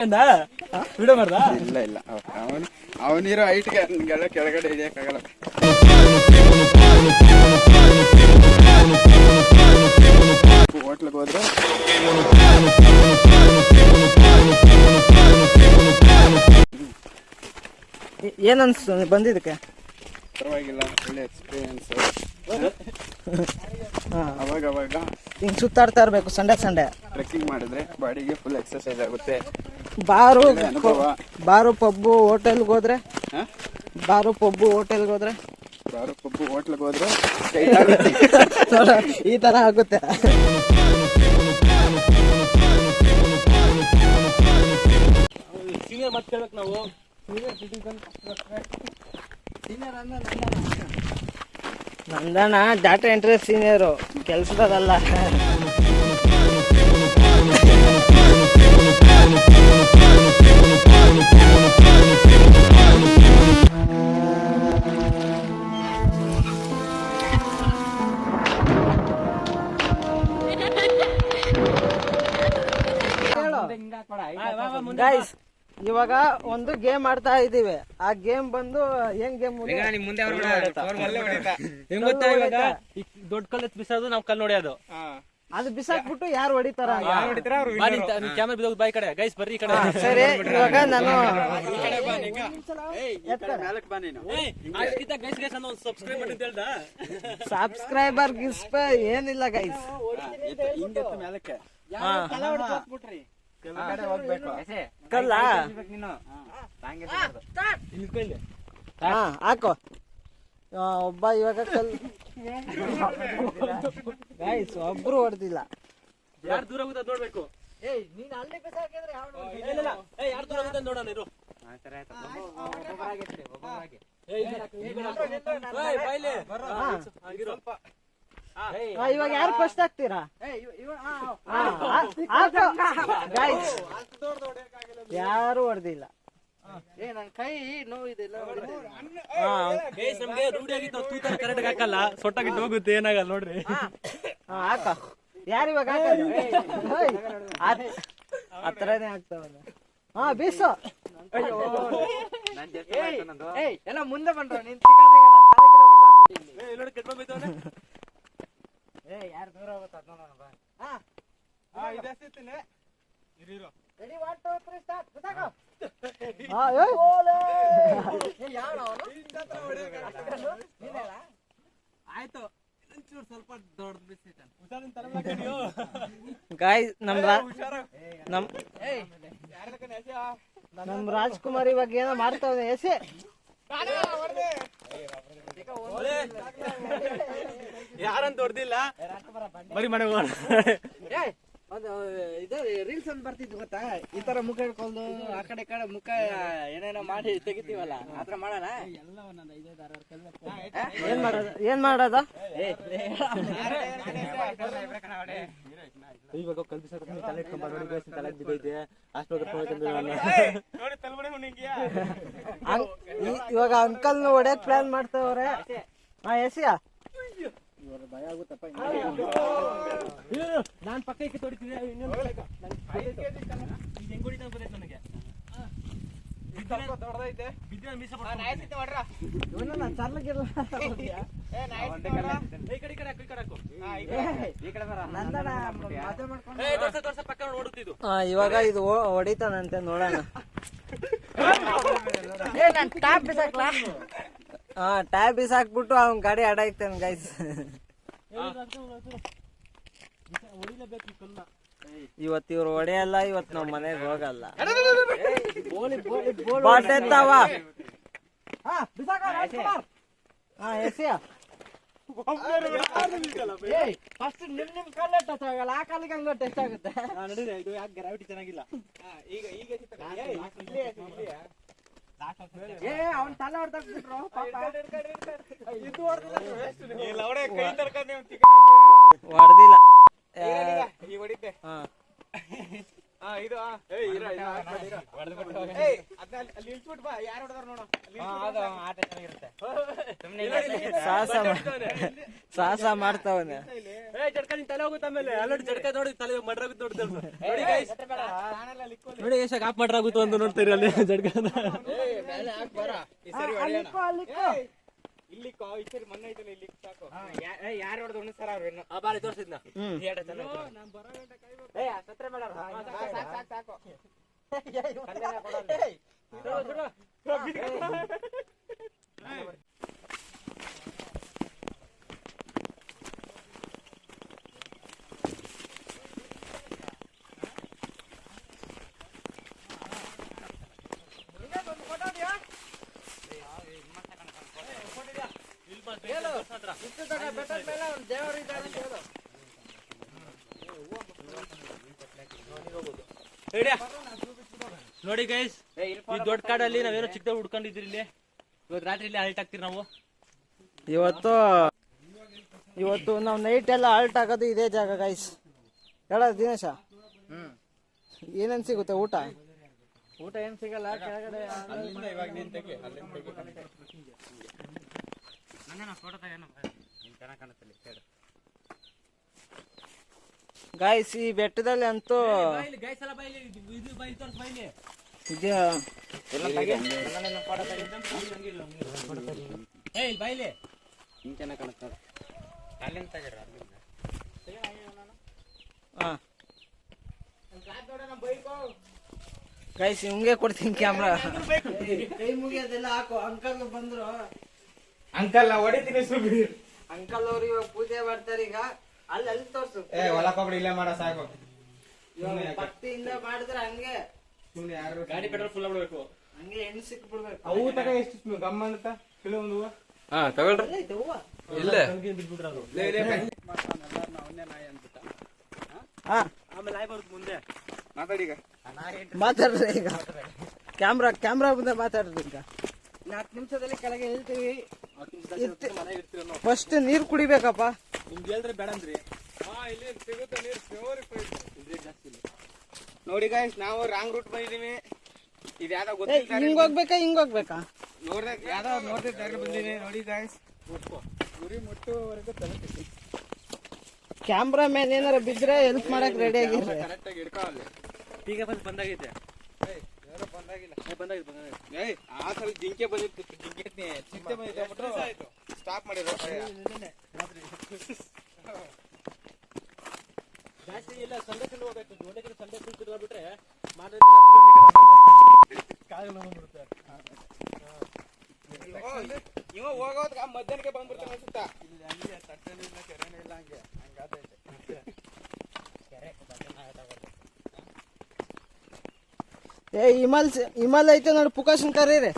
Video ಮಾಡ್ದ? ಇಲ್ಲ ಇಲ್ಲ. ಅವನು ಅವನಿರೋ ಹೈಟ್ಗೆ ಹಂಗೆಲ್ಲ ಕೆಳಗಡೆ ಇಳಿಯಕ್ಕಾಗಲ್ಲ ಹೋಟ್ಲಿಗೆ ಹೋದ್ರೆ ಏನ್ ಅನ್ಸ್ತು? ಬಂದಿದ್ದಕ್ಕೆ? ಪರವಾಗಿಲ್ಲ ಒಳ್ಳೆ ಎಕ್ಸ್ಪೀರಿಯನ್ಸ್ ಅವಾಗ ಅವಾಗ ಹಿಂಗ್ ಸುತ್ತಾಡ್ತಾ ಇರ್ಬೇಕು ಸಂಡೆ ಸಂಡೆ. ಟ್ರೆಕ್ಕಿಂಗ್ ಮಾಡಿದ್ರೆ ಬಾಡಿಗೆ ಫುಲ್ ಎಕ್ಸರ್ಸೈಸ್ ಆಗುತ್ತೆ. ಬಾರು ಬಾರು ಪಬ್ಬು ಹೋಟೆಲ್ಗೆ ಹೋದ್ರೆ? ಬಾರು ಪಬ್ಬು ಹೋಟೆಲ್ಗೆ ಹೋದ್ರೆ? ಬಾರು ಪಬ್ಬು ಹೋಟ್ಲಿಗೆ ಹೋದ್ರೆ ಈ ತರ ಆಗುತ್ತೆ. ಸೀನಿಯರ್ ಮತ್ತೆ ನಾವು. ನಂದಣ್ಣ ಡಾಟಾ ಎಂಟ್ರಿ ಸೀನಿಯರು ಕೆಲ್ಸದಲ್ಲ ಗೈಸ್ ಇವಾಗ ಒಂದು ಗೇಮ್ ಆಡ್ತಾ ಇದೀವಿ ಆ ಗೇಮ್ ಬಂದು ಏನ್ ಗೇಮ್ ಹೆಂಗ್ ಗೊತ್ತಾ ಇವಾಗ ದೊಡ್ಡ ಕಲ್ಲು ಬಿಸೋದು ನಾವ್ ಕಲ್ಲು ನೋಡ್ಯೋದು ಅದು ಬಿಸಾಕ್ಬಿಟ್ಟು ಯಾರು ಹೊಡಿತಾರ. ಕ್ಯಾಮರಾ ಬಿದ್ದೋಗ್ ಬಾಯ್ ಕಡೆ. ಗೈಸ್ ಬರ್ರಿ ಈ ಕಡೆ. ಸರಿ ಇವಾಗ ನಾನು ಸಬ್ಸ್ಕ್ರೈಬರ್ ಗಿಸ್ಪ ಏನಿಲ್ಲ ಗೈಸ್ ಕಲ್ಲ? ಹಾಕೋ. ಒಬ್ಬ ಇವಾಗ ಕಲ್ ಗಾಯ್ಸ್ ಒಬ್ರು ಹೊಡೆದಿಲ್ಲ ಯಾರು ದೂರ ಹೋಗುತ್ತ ನೋಡ್ಬೇಕು ಇಲ್ಲ, ಇಲ್ಲ. ಏ, ಯಾರ್ ದೂರ ಹೋಗುತ್ತ ನೋಡೋಣ ಇರು. ಏಯ್, ಇವಾಗ ಯಾರು ಫಸ್ಟ್ ಆಗ್ತೀರಾ ಯಾರು ಹೊಡೆದಿಲ್ಲ ಗೈಸ್ ನಮ್ಗೆ ರೂಢಿ ಆಗಿತ್ತು ನಾವು ತೂತ ಕರೆಕ್ಟ್ ಹಾಕಲ್ಲ ಹೋಗುತ್ತೆ ಏನಾಗಲ್ಲ ನೋಡ್ರಿ. ಹಾಕ ಯಾರು ಇವಾಗ ಆ- ತರನೇ ಆಗ್ತಾವಲ್ಲ ಹಾ ಬೀಸು. ಎಲ್ಲ ಮುಂದೆ ಬಂದ್ರ ನೀನ್ ತಿಕ್ಕಾದಂಗ ತಲೆ ತಲೆಗೆಲ್ಲ ಹೊಡ್ದಾಕ್ಬಿಟ್ಟಿನಿ. ಏ, ನೋಡಿ ಕೆಟ್ಟ. ಏ ಯಾರು ದೂರ ಹೋಗುತ್ತೆ ಅದನ್ನ ಬಾ? ಹಾ. ಏ ಯಾವನ ಅವನು ನೀನೇನಾ? ಆಯ್ತು ಒಂಚೂರು ಸ್ವಲ್ಪ ಗಾಯ್ಸ್ ನಮ್ ನಮ್ ನಮ್ ರಾಜ್ಕುಮಾರ್ ಇವಾಗ ಏನೋ ಮಾಡ್ತಾವೆ ಎಸೆ. ಯಾರಂತ ಹೊಡೆದಿಲ್ಲ? ಬರೀ ಮನೆ ಹೋಗೋಣ. ಏ ಒಂದು ಇದು ರೀಲ್ಸ್ ಅಂತ ಬರ್ತಿದ್ವಿ ಗೊತ್ತಾ ಈ ತರ ಮುಖ ಹಿಡ್ಕೊಂಡು ಆ ಕಡೆ ಈ ಕಡೆ ಮುಖ ಏನೇನೋ ಮಾಡಿ ತೆಗಿತೀವಲ್ಲ ಆತರ ಮಾಡೋಣ ಏನ್ ಮಾಡೋದು ಏನ್ ಮಾಡೋದ ಇವಾಗ ತಲೆ ತಲೆ ಬಿದ್ದೈತೆ ಇವಾಗ ಅಂಕಲ್ ಹೊಡೆಯಕ್ ಪ್ಲಾನ್ ಮಾಡ್ತಾವ್ರೆ ಹಾ ಎಸಿಯಾ ನಾನ್ ಪಕ್ಕಕ್ಕೆ ತೊಡಿತೀನಿ ಇನ್ನೊಂದು ಪಕ್ಕ. ನನ್ ಹೆಂಗ್ ಹೊಡಿತಾನೆ ಗೊತ್ತಾಯ್ತು ನನಗೆ? ಮೀಸೆ ಚರ್ಲಗಿಲ್ಲ ಈ ಕಡೆ ಈ ಕಡೆ ಹಾಕು, ಈ ಕಡೆ ಬರ ನಂದನ ಮದುವೆ ಮಾಡ್ಕೊಂಡು ಏ, ತೋರ್ಸು, ತೋರ್ಸು, ಪಕ್ಕ. ಹಾ ಇವಾಗ ಇದು ಹೊಡಿತಾನಂತೆ ನೋಡೋಣ. ಏ ನನ್ ಟಾಪ್ ಬಿಸಾಕ್ಲಾ? ಹಾ ಟ್ಯಾಬ್ ಬಿಸಾಕ್ಬಿಟ್ಟು ಅವ್ನ ಗಾಡಿ ಅಡಾಯ್ತಾನೆ ಗೈಸ್ ಇವತ್ ಇವ್ರು ಹೊಡೆಯಲ್ಲ ಇವತ್ತು ನಮ್ಮ ಮನೆಗೆ ಹೋಗಲ್ಲ. ಬಾಟ್ ಎತ್ತಾವ. ಹಾ ಎಸಿಯಾ ಫಸ್ಟ್ ನಿಮ್ ನಿಮ್ ಕಲ್ಲೆ ಟಚ್ ಆಗಲ್ಲ ಆ ಕಾಲಿಗೆ ಹಂಗ ಟಚ್ ಆಗುತ್ತೆ. ಇದು ಯಾಕೆ ಗ್ರಾವಿಟಿ ಚೆನ್ನಾಗಿಲ್ಲ? ಏ ಅವ್ನ್ ತಲೆ ಹೊಡ್ದಾಕ್ಬಿಟ್ರು ಪಾಪ. ಹೊಡೆದಿಲ್ಲ. ಹಾ ಹಾ. ಇದು ಅಲ್ಲಿ- ಬಾ ಯಾರು ಹೊಡೆದಾರ ನೋಡು. ಆಟ ಚೆನ್ನಾಗಿರುತ್ತೆ. ಸಾಹಸ ಸಾಹಸ ಮಾಡ್ತಾವನೆ. ಏ ಜಡ್ಕ ನಿನ್ ತಲೆ ಹೋಗುತ್ತೆ ಆಮೇಲೆ. ಅಲ್ಲೋಡಿ ಜಡ್ಕ ನೋಡಿ ತಲೆ ಮಡ್ರಾಗುತ್ತೆ ನೋಡಿ ಸ್ವಲ್ಪ. ನೋಡಿ ಗೈಸ್ ನೋಡಿ ಎಷ್ಟು ಆಪ್ ಮಡ್ರಾಗುತ್ತೆ ಒಂದು ನೋಡ್ತೀರಿ ಅಲ್ಲಿ ಜಡ್ಕ ಇಲ್ಲಿ ಕಾ ಈ ಸರಿ ಮಣ್ಣು ಐತಲ್ಲ ಇಲ್ಲಿ ಸಾಕು. ಯಾರು ಹೊಡೆದು ಉಣಿಸ್ತಾರ ಅವ್ರು ಇನ್ನು? ಆ ಬಾರಿ ತೋರಿಸಿದ್ನ? ನಾನು ಬರೋ ಗಂಟೆ ಕಾಯ್ಬೇಕು ಏ ಸತ್ರ ಬೇಡ ಸಾಕು ಸಾಕ್, ಸಾಕ್, ಸಾಕು. ಕಲ್ಯಾಣ ಕೊಡಲ್ಲ. ಇಷ್ಟು ದೊಡ್ಡ ಬೆಟ್ಟದ ಮೇಲೆ ಅವ್ನು ದೇವರು ಇದ್ದಾನೆ ಅಂತ ಹೇಳು. ನೋಡಿ ಗೈಸ್ ಈ ದೊಡ್ಡ ಕಾಡಲ್ಲಿ ನಾವೇನೋ ಚಿಕ್ಕದಾಗ ಹುಡ್ಕೊಂಡಿದ್ರಿ ಇಲ್ಲಿ. ಇವತ್ತು ರಾತ್ರಿ ಇಲ್ಲಿ ಹಾಲ್ಟ್ ಆಗ್ತೀರಿ ನಾವು? ಇವತ್ತು ಇವತ್ತು ನಾವು ನೈಟ್ ಎಲ್ಲ ಹಾಲ್ಟ್ ಆಗೋದು ಇದೇ ಜಾಗ ಗೈಸ್ ಹೇಳ ದಿನೇಶ. ಏನೇನು ಸಿಗುತ್ತೆ ಊಟ? ಊಟ ಏನ್ ಸಿಗಲ್ಲ ಕೆಳಗಡೆ ಅಲ್ಲಿಂದ ಇವಾಗ ನೀನ್ ತೆಗಿ ಅಲ್ಲಿಂದ ತೆಗಿ ಗಾಯ್ಸ್ ಈ ಬೆಟ್ಟದಲ್ಲಿ ಅಂತೂ ಗೈಸ್ ಎಲ್ಲ ಬೈಲಿ ಇದು ಬೈ ತೋರ್ಸ್ ಬೈಲಿ ಇದು ಏ ಇಲ್ಲಿ ಬೈಲಿ ಹಿಂಗ್ ಚೆನ್ನಾಗ್ ಕಾಣುತ್ತೆ. ನೋಡು. ಅಲ್ಲಿಂದ ತೆಗೀರಿ, ಅಲ್ಲಿಂದ. ಗೈಸ್ ಹಿಂಗೆ ಕೊಡ್ತೀನಿ ಕ್ಯಾಮ್ರಾ ಕೈ ಮುಗಿಯೋದೆಲ್ಲ ಹಾಕು ಅಂಕಲ್ ಬಂದ್ರು. ಅಂಕಲ್ ನಾ ಹೊಡಿತೀನಿ ಸುಮ್ಮನೆ ಅಂಕಲ್ ಅವ್ರು ಇವಾಗ ಪೂಜೆ ಮಾಡ್ತಾರೆ ಈಗ. ಅಲ್ಲಿ ಅಲ್ಲಿ ತೋರ್ಸು. ಏ ಹೊಲಕ್ಕೊಬ್ರು ಇಲ್ಲೇ ಮಾಡ ಸಾಕು. ಇವಾಗ ಭಕ್ತಿಯಿಂದ ಮಾಡಿದ್ರೆ ಹಂಗೆ. ಸುಮ್ನೆ ಯಾರು ಗಾಡಿ ಪೆಟ್ರೋಲ್ ಫುಲ್ ಆಗ್ಬಿಡ್ಬೇಕು. ಹಂಗೆ ಹೆಣ್ಣು ಸಿಕ್ಬಿಡ್ಬೇಕು. ಅವು ತಗ ಎಷ್ಟು ಗಮ್ಮ ಅಂತ? ಕೆಲವೊಂದು ಹೂವ? ಹಾ ತಗೊಳ್ರಿ. ಎಲ್ಲೈತೆ ಹೂವ. ಇಲ್ಲ. ಲೇ, ಲೇ, ಬೈ. ಅವನ್ನೇ ನಾಯಿ ಅಂದ್ಬಿಟ್ಟ ಹಾ. ಆಮೇಲೆ ಆಯ್ ಬರುತ್ತೆ ಮುಂದೆ. ಮಾತಾಡೀಗ ಮಾತಾಡ್ರಿ ಈಗ. ಕ್ಯಾಮ್ರಾ ಕ್ಯಾಮ್ರಾ ಮುಂದೆ ಮಾತಾಡ್ರಿ ಈಗ. ನಾಲ್ಕು ನಿಮಿಷದಲ್ಲಿ ಕೆಳಗೆ ನಾವು ಫಸ್ಟ್ ನೀರ್ ಕುಡಿಬೇಕಪ್ಪ. ನಿಮ್ಗೆ ಹೇಳಿದ್ರೆ ಬೇಡ ಅಂದ್ರಿ ಇಲ್ಲಿ ಸಿಗುತ್ತೆ ನೀರು ಪ್ಯೂರಿಫೈಡ್ ನೋಡಿ ಗಾಯ್ಸ್ ನಾವು ರಾಂಗ್ ರೂಟ್ ಬಂದಿದೀವಿ. ಇದು ಯಾವ್ದೋ ಗೊತ್ತಿಲ್ಲ ಹಿಂಗ್ ಹೋಗ್ಬೇಕಾ ಹಿಂಗ್ ಹೋಗ್ಬೇಕಾ? ನೋಡ್ದೆ ಯಾವ್ದೋ ನೋಡ್ದೆ ದಾರಿ ಬಂದಿದೆ ನೋಡಿ ಗಾಯ್ಸ್ ಗುರಿ ಮುಟ್ಟುವರೆಗೂ ತಲುಪಿಸಿ ಕ್ಯಾಮ್ರಾ ಮ್ಯಾನ್ ಏನಾರ ಬಿದ್ರೆ ಹೆಲ್ಪ್ ಮಾಡಕ್ ರೆಡಿ ಆಗಿರ್ರಿ. ಕರೆಕ್ಟಾಗಿ ಹಿಡ್ಕೊ ಅಲ್ಲಿ. ಈಗ ಬಂದು ಬಂದಾಗೈತೆ. ಆ ಸಲ ಜಿಂಕೆ ಬಂದಿತ್ತು ಜಿಂಕೆ ಚಿಂತೆ ಬಂದಿತ್ತು ಸ್ಟಾಪ್ ಮಾಡಿದ್ರೆ ಜಾಸ್ತಿ ಇಲ್ಲ ಸಂಡೆ ಹೋಗ್ಬೇಕು ಕಡೆ ಸಂಡೆ ಫುಲ್ ತಿರ್ಗಾಡ್ಬಿಟ್ರೆ ಮಾರನೇ ದಿನ ಬಂದ್ಬಿಡುತ್ತೆ ಇವ ಮಧ್ಯಾಹ್ನಕ್ಕೆ ಬಂದ್ಬಿಡ್ತಾನೆ ಅನ್ಸುತ್ತಾ ಇಲ್ಲಿ ಹಂಗೆ ತಟ್ಟೆನೂ ಇಲ್ಲ ಕೆರೆನೂ ಇಲ್ಲ ಹಂಗೆ ಹಂಗಾದೈತೆ ಏ ಹಿಮಲ್ ಹಿಮಲ್ ಐತೆ ನೋಡಿ ಪುಕಾಶನ್ ಕರೀರಿ ರೀ.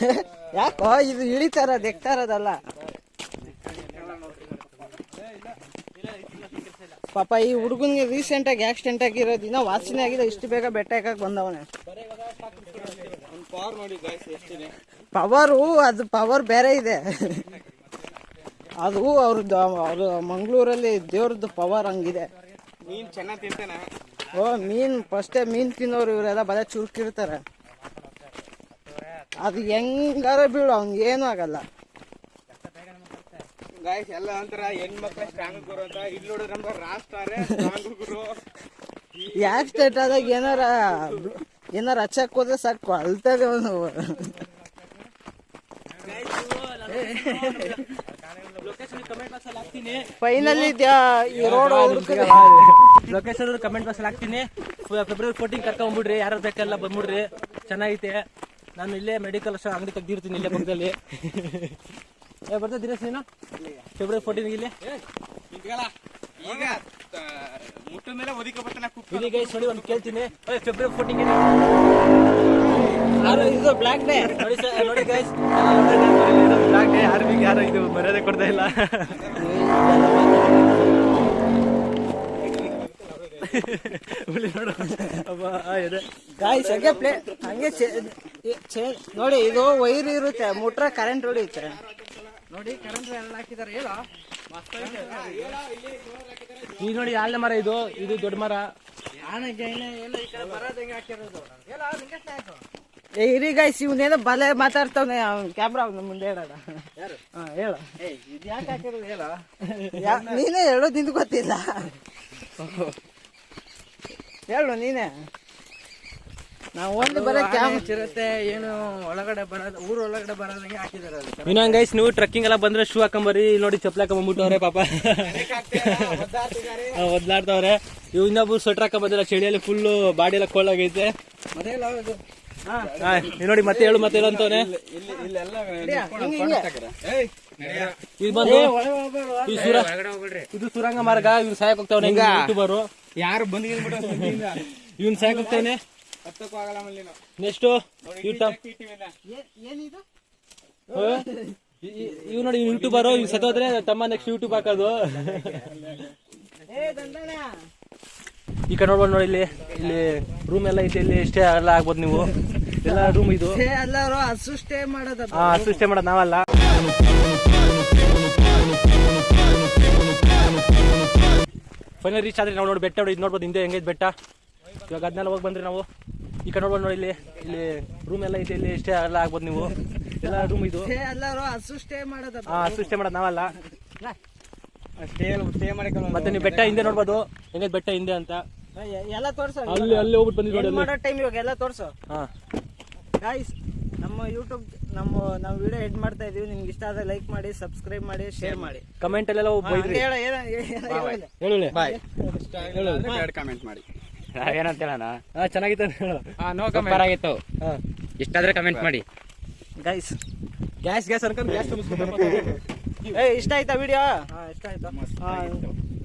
ಯಾಕೋ ಇದು ಇಳಿತಾರ ಇರೋದಲ್ಲ. ಪಾಪ ಈ ಹುಡುಗನ್ಗೆ ರೀಸೆಂಟ್ ಆಗಿ ಆಕ್ಸಿಡೆಂಟ್ ಆಗಿರೋದು ಇನ್ನ ವಾಸನೆ ಆಗಿದೆ ಇಷ್ಟು ಬೇಗ ಬೆಟ್ಟ ಹಾಕಕ್ ಬಂದವನೆ. ಪವರು ಅದು ಪವರ್ ಬೇರೆ ಇದೆ. ಅದು ಅವ್ರದ್ದು ಅವ್ರ ಮಂಗಳೂರಲ್ಲಿ ದೇವ್ರದ್ದು ಪವರ್ ಹಂಗಿದೆ. ಮೀನ್ ಚೆನ್ನಾಗಿ ತಿಂತಾನೆ. ಓ ಮೀನ್ ಫಸ್ಟೇ ಮೀನ್ ತಿನ್ನೋರು ಇವರೆಲ್ಲ ಬಲ ಚುರುಕಿರ್ತಾರೆ. ಅದು ಹೆಂಗಾರ ಬೀಳು ಅವ್ನಿಗೆ ಏನೂ ಆಗಲ್ಲ. ಗಾಯ್ಸ್ ಎಲ್ಲ ಅಂತಾರ ಹೆಣ್ಮಕ್ಳ ಸ್ಟ್ರಾಂಗ್ ಗುರು ಅಂತ. ಇಲ್ಲಿ ನೋಡಿದ್ರೆ ನಮ್ಗೆ ರಾಸ್ತಾರೆ ಸ್ಟ್ರಾಂಗ್ ಗುರು. ಆಕ್ಸಿಡೆಂಟ್ ಆದಾಗ ಏನಾರ ಏನಾರ ಹಚ್ಚಕ್ ಹೋದ್ರೆ ಸಾಕು ಅಳ್ತದೆ ಅವನು. ಲೊಕೇಶನ್ ಕಮೆಂಟ್ ಬಾಕ್ಸ್ ಅಲ್ಲಿ ಹಾಕ್ತೀನಿ. ಫೈನಲಿ ಈ ರೋಡ್ ಲೊಕೇಶನ್ ಕಮೆಂಟ್ ಬಾಕ್ಸ್ ಅಲ್ಲಿ ಹಾಕ್ತೀನಿ. ಫೆಬ್ರವರಿ ಫೋರ್ಟೀನ್ ಕರ್ಕೊಂಡ್ಬಿಡ್ರಿ. ಯಾರು ಬೇಕೆಲ್ಲ ಬಂದ್ಬಿಡ್ರಿ. ಚೆನ್ನಾಗೈತೆ. ನಾನು ಇಲ್ಲೇ ಮೆಡಿಕಲ್ ಅಂಗಡಿ ತೆಗ್ದಿರ್ತೀನಿ ಇಲ್ಲೇ ಪಕ್ಕದಲ್ಲಿ. ಏ ಬರ್ತಾ ದಿನೇಶ್ ನೀನು ಫೆಬ್ರವರಿ ಫೋರ್ಟೀನ್ ಇಲ್ಲಿ. ಈಗ ಮೇಲೆ ಒದಿಕ ಬರ್ತಾನೆ ಕುಕ್ಕ ಇಲ್ಲಿ ಗೈಸ್ ನೋಡಿ ಒಂದು ಕೇಳ್ತೀನಿ. ಫೆಬ್ರವರಿ ಫೋರ್ಟೀನ್ ಇದು ಬ್ಲಾಕ್ ಡೇ ನೋಡಿ ಸರ್ ನೋಡಿ ಗೈಸ್ ಬ್ಲಾಕ್ ಡೇ ಯಾರು ಯಾರು ಇದು ಮರ್ಯಾದೆ ಕೊಡ್ತಾ ಇಲ್ಲ. ನೋಡು. ಇದೆ. ಗಾಯ್ಸ್ ಹಂಗೆ ಪ್ಲೇ ಹಂಗೆ ನೋಡಿ ಇದು ವೈರ್ ಇರುತ್ತೆ ಮುಟ್ರ ಕರೆಂಟ್ ಹೊಡಿಯುತ್ತೆ ನೋಡಿ ಕರೆಂಟ್ ಎಲ್ಲ ಹೇಳೋ? ಈಗ ನೋಡಿ ಆಲ್ನ ಮರ ಇದು? ಇದು ದೊಡ್ಡ ಮರ. ಆನೆ ಗೈನೆ ಎಲ್ಲ ಈ ಕಡೆ ಬರೋದಂಗೆ ಹಾಕಿರೋದು. ಇರಿ ಗೈಸ್ ಇವನೇನೋ ಬಲೆ ಮಾತಾಡ್ತಾವನೆ ಕ್ಯಾಮ್ರಾ ಮುಂದೆ ಹೇಳೋಣ. ಯಾರು? ಹಾ ಹೇಳು. ಹೇಳೋ. ನೀನೇ ಹೇಳೋದು ನಿಂದು ಗೊತ್ತಿಲ್ಲ. ಹೇಳು ನೀನೇ. ನಾವು ಒಂದು ಬರೋ ಕ್ಯಾಮ್ ಇರುತ್ತೆ ಏನು ಒಳಗಡೆ ಬರೋದು ಊರ ಒಳಗಡೆ ಬರೋದಂಗೆ ಹಾಕಿದಾರೆ ಇನ್ನೊಂದು ಗೈಸ್ ನೀವು ಟ್ರಕ್ಕಿಂಗ್ ಎಲ್ಲ ಬಂದ್ರೆ ಶೂ ಹಾಕೊಂಬರಿ ಇಲ್ಲಿ ನೋಡಿ ಚಪ್ಪಲಿ ಹಾಕೊಂಬಿಟ್ಟವ್ರೆ ಪಾಪ. ಒದ್ಲಾಡ್ತವ್ರೆ ಇವ್ ಇನ್ನೊಬ್ರು ಸ್ವೆಟರ್ ಹಾಕೊಂಬಂದಿಲ್ಲ ಚಳಿಯಲ್ಲಿ ಫುಲ್ ಬಾಡಿ ಎಲ್ಲ ಕೋಲ್ಡ್ ಆಗೈತೆ. ಇಲ್ಲಿ ನೋಡಿ ಮತ್ತೆ ಹೇಳು ಮತ್ತೆ ಹೇಳು ಅಂತವನೆ. ಇದು ಬಂದು ಈ ಸುರ ಇದು ಸುರಂಗ ಮಾರ್ಗ ಇವ್ನು ಸಾಯಕ್ ಹೋಗ್ತಾವನೆ ಯೂಟ್ಯೂಬರು ಯಾರು ಬಂದಿದ್ಬಿಟ್ಟು ಇವ್ನು ಸಾಯಕ್ ಹೋಗ್ತಾವನೆ. ನೆಕ್ಸ್ಟ್ ಇವ್ ನೋಡಿ ಯೂಟ್ಯೂಬರು ಇವ್ ಸತ್ತೋದ್ರೆ ತಮ್ಮ ನೆಕ್ಸ್ಟ್ ಯೂಟ್ಯೂಬ್ ಹಾಕೋದು. ಈ ಕಡೆ ನೋಡ್ಬೋದು ನೋಡಿ ಇಲ್ಲಿ ಇಲ್ಲಿ ರೂಮ್ ಎಲ್ಲ ಐತೆ ಇಲ್ಲಿ ಸ್ಟೇ ಎಲ್ಲ ಆಗ್ಬೋದು ನೀವು. ಎಲ್ಲ ರೂಮ್ ಇದು. ಹಸು ಸ್ಟೇ ಮಾಡೋದು ಹಾ ಸ್ಟೇ ಮಾಡೋದು ನಾವಲ್ಲ. ಫೈನಲ್ ರೀಚ್ ಆದ್ರೆ ನಾವು ನೋಡಿ ಬೆಟ್ಟ ನೋಡಿ ಇದು ನೋಡ್ಬೋದು ಹಿಂದೆ ಹೆಂಗೈತೆ ಬೆಟ್ಟ. ಇವಾಗ ಅದನ್ನೆಲ್ಲ ಹೋಗಿ ಬಂದ್ರಿ ನಾವು. ಈ ಕಡೆ ನೋಡ್ಬೋದು ನೋಡಿ ಇಲ್ಲಿ ಇಲ್ಲಿ ರೂಮ್ ಎಲ್ಲ ಐತೆ ಇಲ್ಲಿ ಸ್ಟೇ ಎಲ್ಲ ಆಗ್ಬೋದು ನೀವು. ಎಲ್ಲ ರೂಮ್ ಇದು. ಹಸು ಸ್ಟೇ ಮಾಡೋದು ಹಾ ಸ್ಟೇ ಮಾಡೋದು ನಾವಲ್ಲ. ಸ್ಟೇ ಸ್ಟೇ ಮಾಡಿಕೊಂಡು ಮತ್ತೆ ನೀವು ಬೆಟ್ಟ ಹಿಂದೆ ನೋಡ್ಬೋದು. ಹೆಂಗೈತೆ ಬೆಟ್ಟ ಹಿಂದೆ ಅಂತ. ಎಲ್ಲ ತೋರ್ಸು ಅಲ್ಲಿ ಅಲ್ಲಿ ಹೋಗ್ಬಿಟ್ಟು ಬಂದಿದ್ದು ನೋಡಿ ಮಾಡೋ ಟೈಮ್ ಇವಾಗ ಎಲ್ಲ ತೋರ್ಸು. ಹಾಂ. ಗಾಯ್ಸ್ ನಮ್ಮ ಯೂಟ್ಯೂಬ್ ನಮ್ಮ ನಾವು ವಿಡಿಯೋ ಎಡ್ ಮಾಡ್ತಾ ಇದೀವಿ. ನಿಮ್ಗೆ ಇಷ್ಟ ಆದ್ರೆ ಲೈಕ್ ಮಾಡಿ ಸಬ್ಸ್ಕ್ರೈಬ್ ಮಾಡಿ ಶೇರ್ ಮಾಡಿ. ಕಮೆಂಟ್ ಅಲ್ಲೆಲ್ಲ ಬೈದ್ರಿ. ಹೇಳ ಏನ ಹೇಳು ಬಾಯ್ ಎರಡು ಕಮೆಂಟ್ ಮಾಡಿ. ಏನಂತ ಹೇಳೋಣ ಹಾ ಚೆನ್ನಾಗಿತ್ತು ಅಂತ ಹೇಳು. ನೋ ಕಮೆಂಟ್ ಆಗಿತ್ತು. ಹಾ. ಇಷ್ಟಾದ್ರೆ ಕಮೆಂಟ್ ಮಾಡಿ. ಗೈಸ್ ಗ್ಯಾಸ್ ಗ್ಯಾಸ್ ಅನ್ಕೊಂಡು ಗ್ಯಾಸ್ ಏ ಇಷ್ಟ ಆಯ್ತಾ ವಿಡಿಯೋ ಹಾ ಇಷ್ಟ ಆಯ್ತಾ.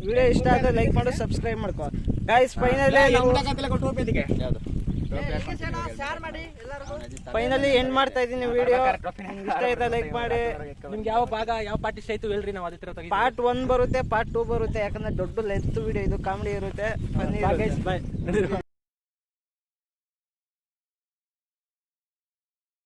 ವಿಡಿಯೋ ಇಷ್ಟ ಆದ್ರೆ ಲೈಕ್ ಮಾಡು ಸಬ್ಸ್ಕ್ರೈಬ್ ಮಾಡ್ಕೋ. ಗಾಯ್ಸ್ ಫೈನಲಿ ನಾವು ಶೇರ್ ಮಾಡಿ ಎಲ್ಲರಿಗೂ. ಫೈನಲಿ ಎಂಡ್ ಮಾಡ್ತಾ ಇದೀನಿ ವಿಡಿಯೋ ಇಷ್ಟ ಆಯ್ತಾ ಲೈಕ್ ಮಾಡಿ. ನಿಮ್ಗೆ ಯಾವ ಭಾಗ ಯಾವ ಪಾರ್ಟಿ ಇಷ್ಟ ಆಯ್ತು ಹೇಳ್ರಿ ನಾವು ಅದ್ರ ಪಾರ್ಟ್ ಒನ್ ಬರುತ್ತೆ ಪಾರ್ಟ್ ಟೂ ಬರುತ್ತೆ ಯಾಕಂದ್ರೆ ದೊಡ್ಡ ಲೆಂತ್ ವಿಡಿಯೋ ಇದು ಕಾಮಿಡಿ ಇರುತ್ತೆ ಫನ್ನಿ.